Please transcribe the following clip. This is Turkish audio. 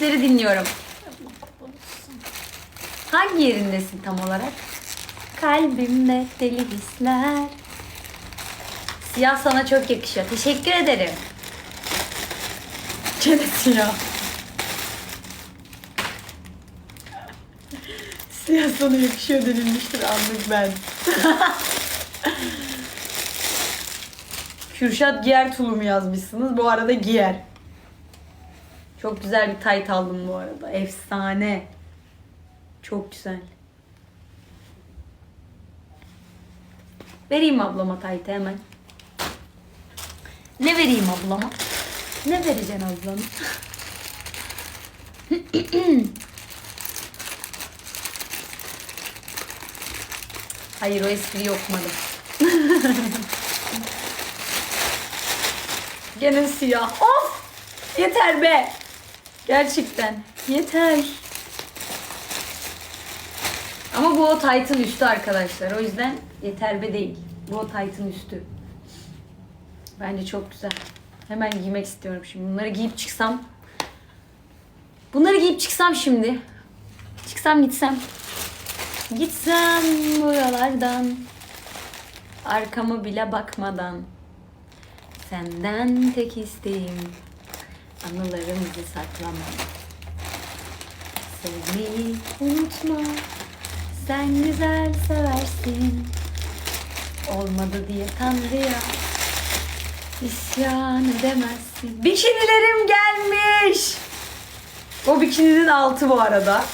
hisleri dinliyorum. Hangi yerindesin tam olarak? Kalbimde deli hisler. Siyah sana çok yakışıyor. Teşekkür ederim. Gene siyah. Siyah sana yakışıyor denilmiştir anlık ben. Kürşat giyer tulumu yazmışsınız. Bu arada giyer. Çok güzel bir tayt aldım bu arada. Efsane. Çok güzel. Vereyim ablama taytı hemen. Ne vereyim ablama? Ne vereceksin ablam? Hayır o espriyi okumadım. Gene siyah. Of! Yeter be. Gerçekten. Yeter. Ama bu o Titan üstü arkadaşlar. O yüzden yeter be değil. Bu o Titan üstü. Bence çok güzel. Hemen giymek istiyorum şimdi. Bunları giyip çıksam. Bunları giyip çıksam şimdi. Çıksam gitsem. Gitsem buralardan. Arkama bile bakmadan. Senden tek isteğim anılarımızı saklamak. Sevmeyi unutma, sen güzel seversin. Olmadı diye Tanrı'ya isyan edemezsin. Bikinilerim gelmiş. O bikininin altı bu arada.